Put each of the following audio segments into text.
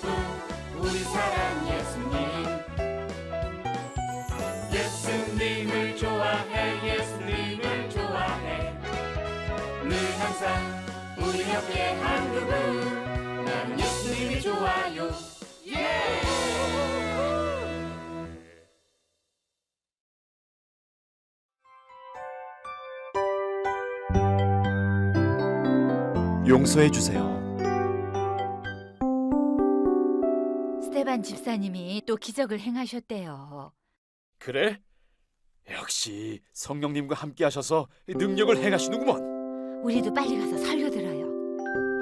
기쁨 우리 사랑 예수님 예수님을 좋아해 예수님을 좋아해 늘 항상 우리 옆에 한 그분 난 예수님이 좋아요 예! 용서해 주세요. 스테반 집사님이 또 기적을 행하셨대요. 그래? 역시 성령님과 함께 하셔서 능력을 행하시는구먼. 우리도 빨리 가서 설교 들어요.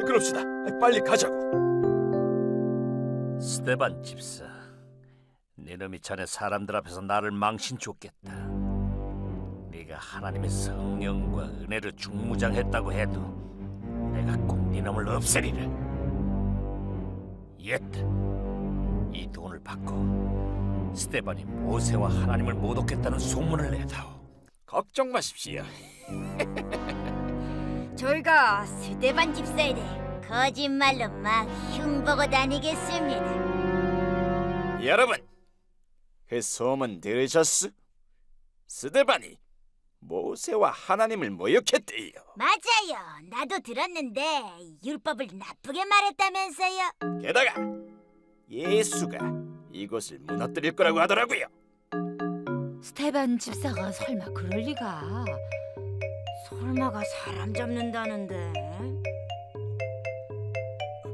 그럽시다. 빨리 가자고. 스테반 집사, 네 놈이 전에 사람들 앞에서 나를 망신 줬겠다. 네가 하나님의 성령과 은혜를 중무장했다고 해도 내가 꼭 네 놈을 없애리라. 옛, 이 돈을 받고 스테반이 모세와 하나님을 모독했다는 소문을 내다오. 걱정 마십시오. 저희가 스테반 집사에 대해 거짓말로 막 흉보고 다니겠습니다. 여러분, 그 소문 들으셨어? 스데반이 모세와 하나님을 모욕했대요. 맞아요. 나도 들었는데 율법을 나쁘게 말했다면서요. 게다가 예수가 이곳을 무너뜨릴 거라고 하더라고요. 스테반 집사가 설마 그럴 리가? 설마가 사람 잡는다는데.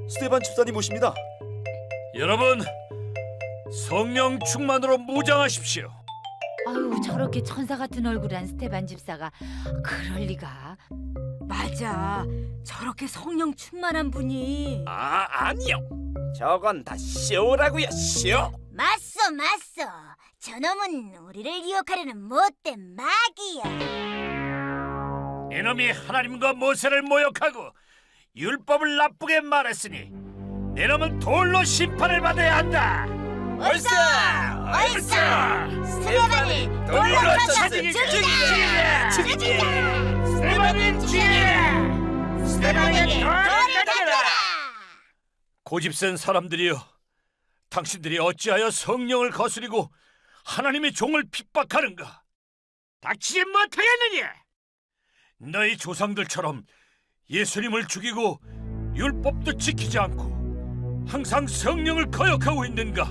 스테반 집사님 오십니다. 여러분, 성령 충만으로 무장하십시오. 아유 저렇게 천사 같은 얼굴한 스테반 집사가 그럴 리가? 맞아. 저렇게 성령 충만한 분이. 아 아니요. 저건 다 쇼라고요 쇼. 맞소, 맞소. 저놈은 우리를 유혹하려는 못된 마귀야. 이놈이 하나님과 모세를 모욕하고 율법을 나쁘게 말했으니 내 놈은 돌로 심판을 받아야 한다. 얼싸! 얼싸! 스테반을 돌로 쳐서 죽이자! 죽이자! 죽이자! 스테반은 죽이라! 스테반에게 돌을! 고집 센 사람들이여, 당신들이 어찌하여 성령을 거스리고 하나님의 종을 핍박하는가? 닥치지 못하겠느냐? 너희 조상들처럼 예수님을 죽이고 율법도 지키지 않고 항상 성령을 거역하고 있는가?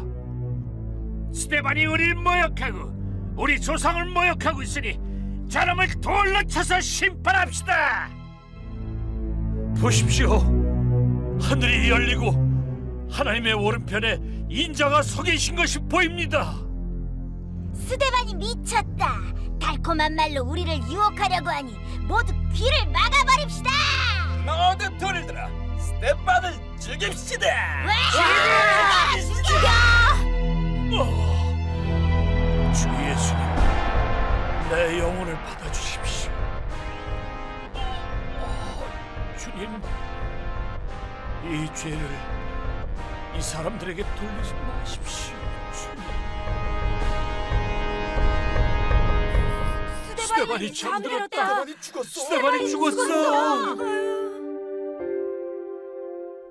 스테반이 우리를 모욕하고 우리 조상을 모욕하고 있으니 저놈을 돌로 쳐서 심판합시다. 보십시오. 하늘이 열리고 하나님의 오른편에 인자가 서 계신 것이 보입니다. 스테반이 미쳤다. 달콤한 말로 우리를 유혹하려고 하니 모두 귀를 막아버립시다. 모두 돌을 들어 스테반을 죽입시다. 와! 죽여! 어, 주 예수님, 내 영혼을 받아주십시오. 어, 주님, 이 죄를 이 사람들에게 돌리지 마십시오. 주님. 스테반이 잠들었다. 스테반이 죽었어. 스테반이 죽었어.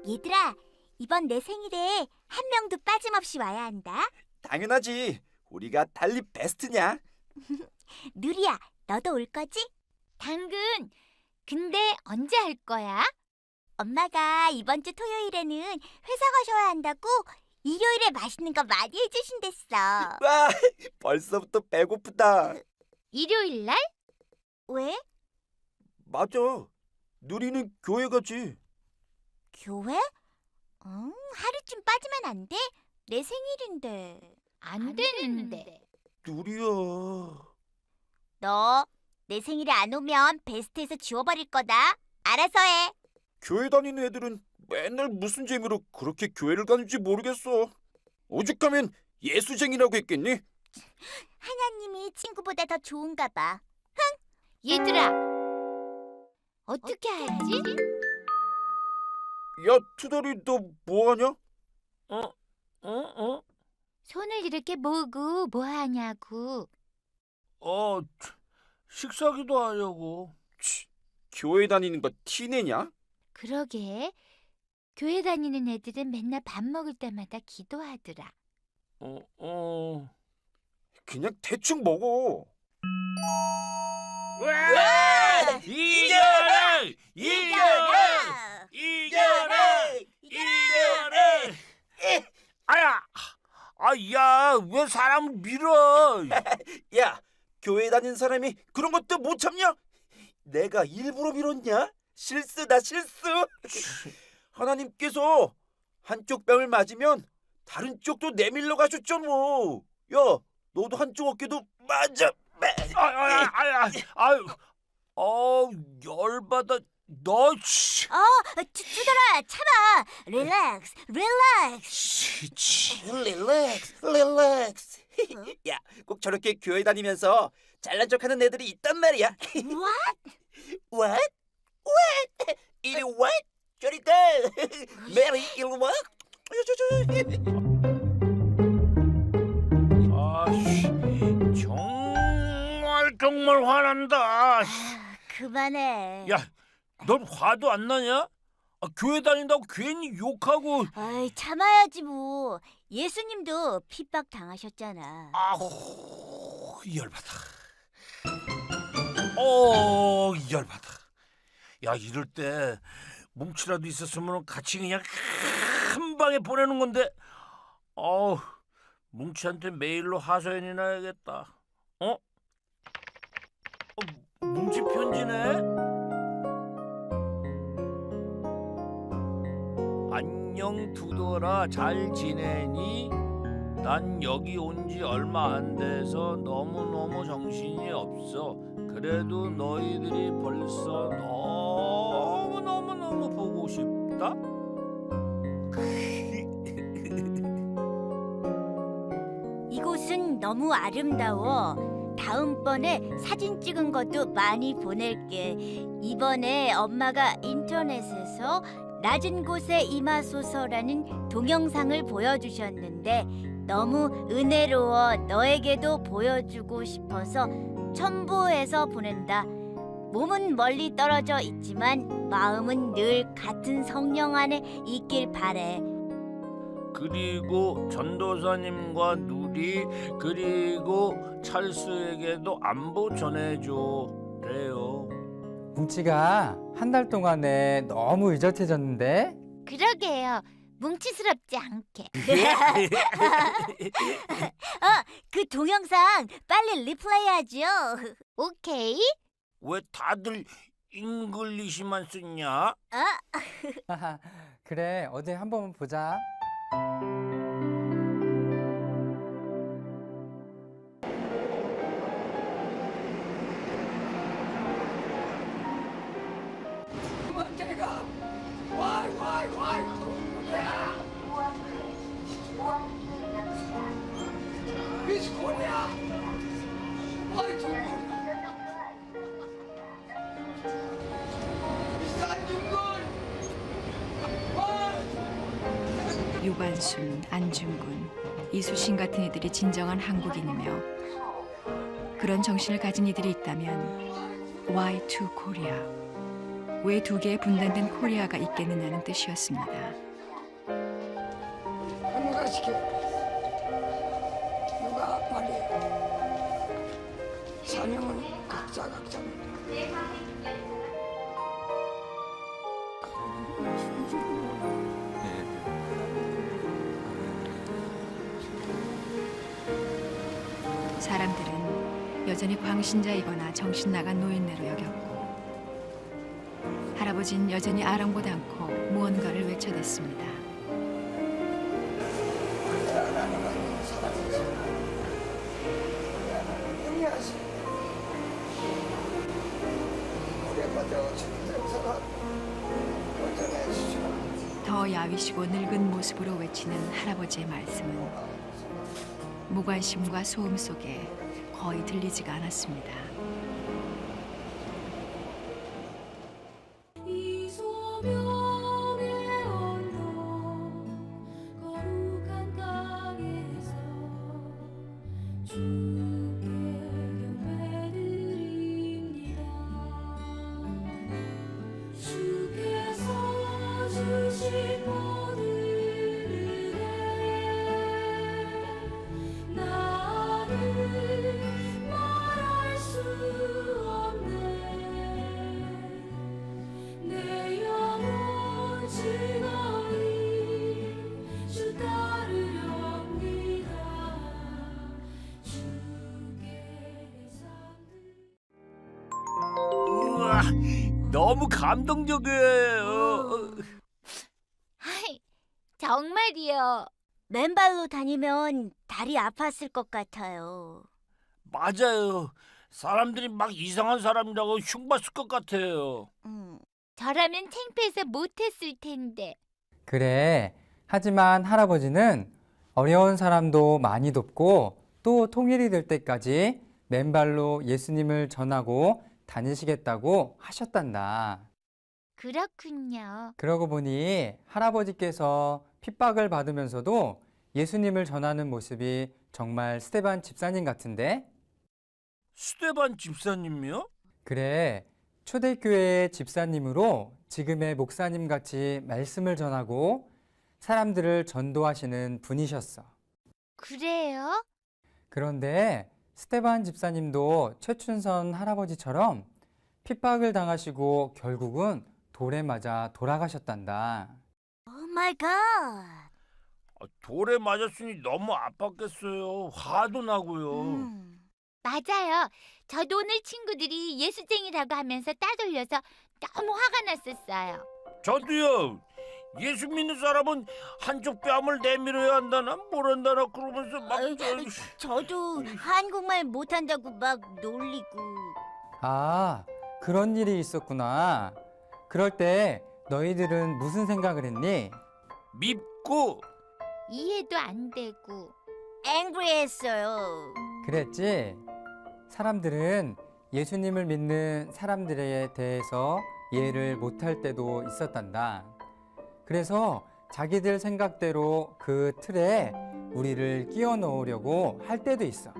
얘들아, 이번 내 생일에 한 명도 빠짐없이 와야 한다. 당연하지. 우리가 달리 베스트냐? 누리야, 너도 올 거지? 당근. 근데 언제 할 거야? 엄마가 이번 주 토요일에는 회사 가셔야 한다고 일요일에 맛있는 거 많이 해주신댔어. 와, 벌써부터 배고프다. 일요일 날? 왜? 맞아. 누리는 교회 가지. 교회? 응, 하루쯤 빠지면 안 돼? 내 생일인데. 안, 되는데. 누리야. 너 내 생일에 안 오면 베스트에서 지워버릴 거다. 알아서 해. 교회 다니는 애들은 맨날 무슨 재미로 그렇게 교회를 가는지 모르겠어. 오죽하면 예수쟁이라고 했겠니? 하나님이 친구보다 더 좋은가 봐. 얘들아. 어떻게 하지? 야, 투덜이 너 뭐하냐? 어, 어? 손을 이렇게 모으고 뭐 하냐고. 어, 식사기도 하려고. 치, 교회 다니는 거 티내냐? 그러게 교회 다니는 애들은 맨날 밥 먹을 때마다 기도하더라. 어, 어. 그냥 대충 먹어. 와! 이겨라! 이겨라! 이겨라! 이겨라! 아야! 아야, 왜 사람을 밀어? 야, 교회 다니는 사람이 그런 것도 못 참냐? 내가 일부러 밀었냐? 실수다 실수. 하나님께서 한쪽 뺨을 맞으면 다른 쪽도 내밀러 가셨잖아. 야, 너도 한쪽 어깨도 맞아. 아야, 아야, 아유, 어, 열받아. 너, 씨, 어, 투, 투덜아, 참아. 릴렉스, 릴렉스. 치, 릴렉스, 릴렉스. 야, 꼭 저렇게 교회 다니면서 잘난 척하는 애들이 있단 말이야. What? What? What? 이리 what? 저리 가. 메리 이리 와. 아씨, 정말 정말 화난다. 아, 그만해. 야, 넌 화도 안 나냐? 아, 교회 다닌다고 괜히 욕하고 아이, 참아야지 뭐. 예수님도 핍박 당하셨잖아. 아우 열받아. 어 열받아. 야 이럴 때 뭉치라도 있었으면 같이 그냥 한 방에 보내는 건데. 어우 뭉치한테 메일로 하소연이나 해야겠다. 어? 어 뭉치 편지네. 안녕 두더라 잘 지내니? 난 여기 온 지 얼마 안 돼서 너무너무 정신이 없어. 그래도 너희들이 벌써 너무너무너무 너무 아름다워. 다음번에 사진 찍은 것도 많이 보낼게. 이번에 엄마가 인터넷에서 낮은 곳에 임하소서라는 동영상을 보여주셨는데 너무 은혜로워 너에게도 보여주고 싶어서 첨부해서 보낸다. 몸은 멀리 떨어져 있지만 마음은 늘 같은 성령 안에 있길 바래. 그리고 전도사님과 누 리 그리고 찰스에게도 안부 전해줘래요. 뭉치가 한 달 동안에 너무 의젓해졌는데 그러게요. 뭉치스럽지 않게. 그 동영상 빨리 리플레이하죠. 오케이. 왜 다들 잉글리시만 쓰냐? 어? 그래 어디 한번 보자 유관순, 안중근, 이수신 같은 이들이 진정한 한국인이며 그런 정신을 가진 이들이 있다면 Why to Korea? 왜 두 개의 분단된 코리아가 있겠느냐는 뜻이었습니다. 누가 시켜? 누가 빨리? 사명은 각자 각자입니다. 여전히 광신자이거나 정신 나간 노인네로 여겼고 할아버지는 여전히 아랑곳 않고 무언가를 외쳐댔습니다. 더 야위시고 늙은 모습으로 외치는 할아버지의 말씀은 무관심과 소음 속에 거의 들리지가 않았습니다. 너무 감동적이에요. 정말이요. 맨발로 다니면 다리 아팠을 것 같아요. 맞아요. 사람들이 막 이상한 사람이라고 흉봤을 것 같아요. 음. 저라면 창피해서 못했을 텐데. 그래. 하지만 할아버지는 어려운 사람도 많이 돕고 또 통일이 될 때까지 맨발로 예수님을 전하고 다니시겠다고 하셨단다. 그렇군요. 그러고 보니 할아버지께서 핍박을 받으면서도 예수님을 전하는 모습이 정말 스테반 집사님 같은데? 스테반 집사님이요? 그래. 초대교회의 집사님으로 지금의 목사님 같이 말씀을 전하고 사람들을 전도하시는 분이셨어. 그래요? 그런데 스테반 집사님도 최춘선 할아버지처럼 핍박을 당하시고 결국은 돌에 맞아 돌아가셨단다. 오 마이 갓. 아, 돌에 맞았으니 너무 아팠겠어요. 화도 나고요. 음. 맞아요. 저도 오늘 친구들이 예수쟁이라고 하면서 따돌려서 너무 화가 났었어요. 저도요. 예수 믿는 사람은 한쪽 뺨을 내밀어야 한다나 뭐란다나 그러면서 막 아이, 저- 저도 한국말 못한다고 막 놀리고. 아, 그런 일이 있었구나. 그럴 때 너희들은 무슨 생각을 했니? 밉고 이해도 안 되고. 앵그리했어요. 그랬지? 사람들은 예수님을 믿는 사람들에 대해서 이해를 못할 때도 있었단다. 그래서 자기들 생각대로 그 틀에 우리를 끼워 넣으려고 할 때도 있어.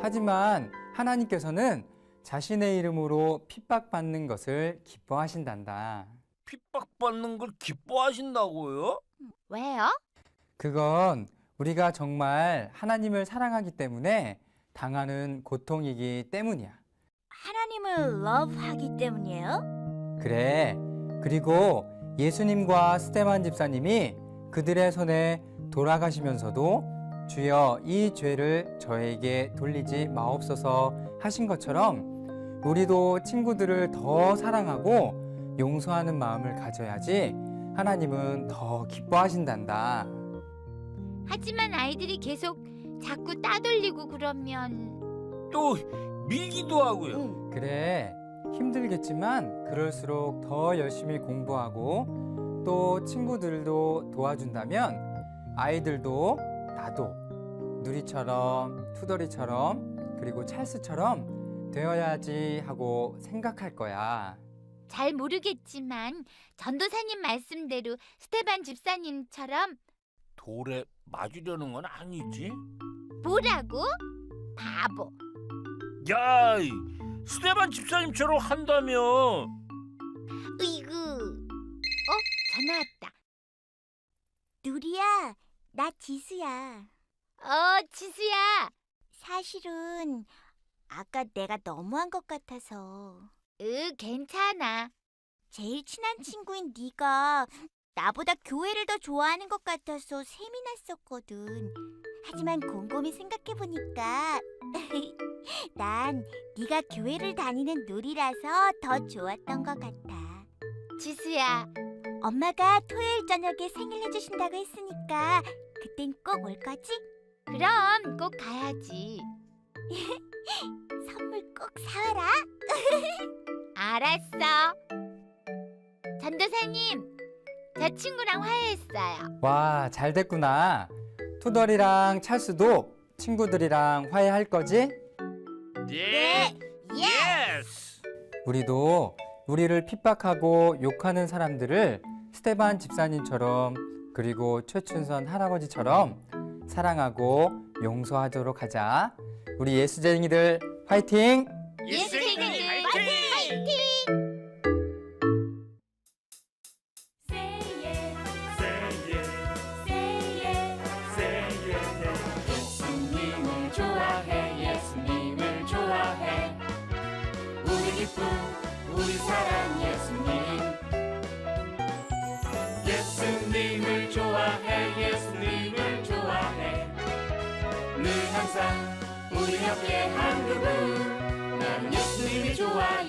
하지만 하나님께서는 자신의 이름으로 핍박받는 것을 기뻐하신단다. 핍박받는 걸 기뻐하신다고요? 왜요? 그건 우리가 정말 하나님을 사랑하기 때문에 당하는 고통이기 때문이야. 하나님을 러브하기 때문이에요? 그래. 그리고 예수님과 스테반 집사님이 그들의 손에 돌아가시면서도 주여 이 죄를 저에게 돌리지 마옵소서 하신 것처럼 우리도 친구들을 더 사랑하고 용서하는 마음을 가져야지 하나님은 더 기뻐하신단다. 하지만 아이들이 계속 자꾸 따돌리고 그러면 또 밀기도 하고요. 응. 그래 힘들겠지만 그럴수록 더 열심히 공부하고 또 친구들도 도와준다면 아이들도 나도 누리처럼 투덜이처럼 그리고 찰스처럼 되어야지 하고 생각할 거야. 잘 모르겠지만 전도사님 말씀대로 스테반 집사님처럼 돌에 맞으려는 건 아니지? 뭐라고? 바보. 야, 이 스테반 집사님처럼 한다며. 으이구. 어? 전화 왔다. 누리야, 나 지수야. 어, 지수야. 사실은 아까 내가 너무한 것 같아서 으, 괜찮아. 제일 친한 친구인 네가 나보다 교회를 더 좋아하는 것 같아서 셈이 났었거든. 하지만 곰곰이 생각해 보니까 난 네가 교회를 다니는 누리라서 더 좋았던 것 같아. 지수야. 엄마가 토요일 저녁에 생일 해 주신다고 했으니까 그땐 꼭 올 거지? 그럼 꼭 가야지. 선물 꼭 사와라. 알았어. 전도사님, 저 친구랑 화해했어요. 와, 잘 됐구나. 투덜이랑 찰스도 친구들이랑 화해할 거지? 예. 예스. 우리도 우리를 핍박하고 욕하는 사람들을 스테반 집사님처럼 그리고 최춘선 할아버지처럼 사랑하고 용서하도록 하자. 우리 예수쟁이들 화이팅! 예수쟁이 항상